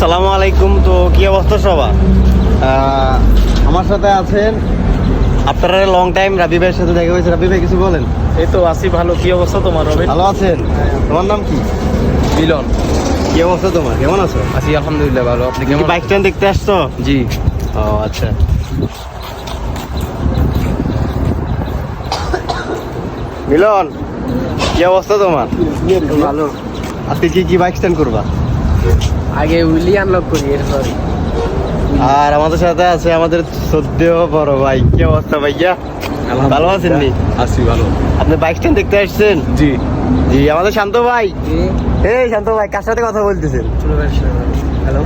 সালামু আলাইকুম তো কি অবস্থা সবার? আমার সাথে আছেন আপনারা লং টাইম রাবি ভাইয়ের সাথে দেখা হয়েছে। রাবি ভাই কিছু বলেন? এই তো আসি ভালো। কি অবস্থা তোমার রবি? ভালো আছেন? তোমার নাম কি? মিলন। কি অবস্থা তোমার? কেমন আছো? আসি আলহামদুলিল্লাহ ভালো। আপনি কেমন বাইক স্ট্যান্ড দেখতে আসছো? জি। ও আচ্ছা। মিলন কি অবস্থা তোমার? ভালো। আজকে কি কি বাইক স্ট্যান্ড করবা? আগে উইলি আনলক করি এরপর আর আমাদের সাথে আছে আমাদের সদ্য বড় ভাই। কি অবস্থা ভাইয়া? ভালো আছেন নি? আসি ভালো। আপনি বাইক স্ট্যান্ড দেখতে আসছেন? জি। জি আমাদের শান্ত ভাই। এই শান্ত ভাই কার সাথে কথা বলতেছেন? হ্যালো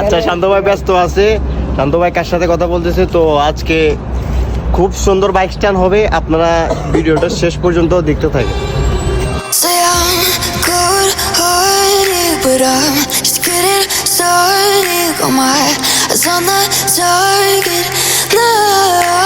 আচ্ছা শান্ত ভাই ব্যস্ত আছে। শান্ত ভাই কার সাথে কথা বলতেছে? তো আজকে খুব সুন্দর বাইক স্ট্যান্ড হবে। আপনারা ভিডিওটা শেষ পর্যন্ত দেখতে থাকেন। But I'm just getting started. Got my eyes on the target. No,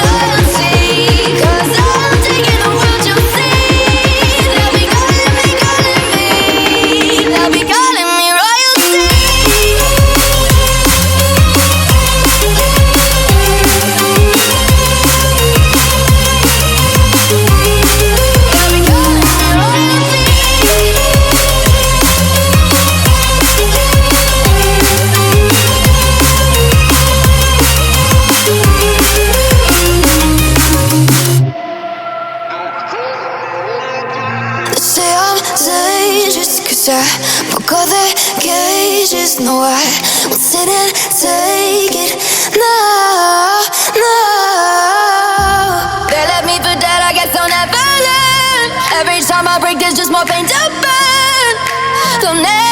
say I'm dangerous cause I broke all the cages No, I won't sit and take it No, no. They left me for dead, I guess I'll never learn. Every time I break, there's just more pain to burn. Never, never,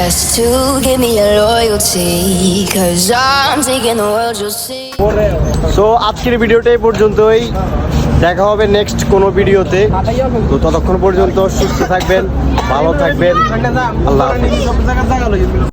Best to give me your loyalty, cause I'm taking the world, you'll see. So আজকের ভিডিওটা এই পর্যন্তই। দেখা হবে next কোনো ভিডিওতে। তো ততক্ষণ পর্যন্ত সুস্থ থাকবেন ভালো থাকবেন। আল্লাহ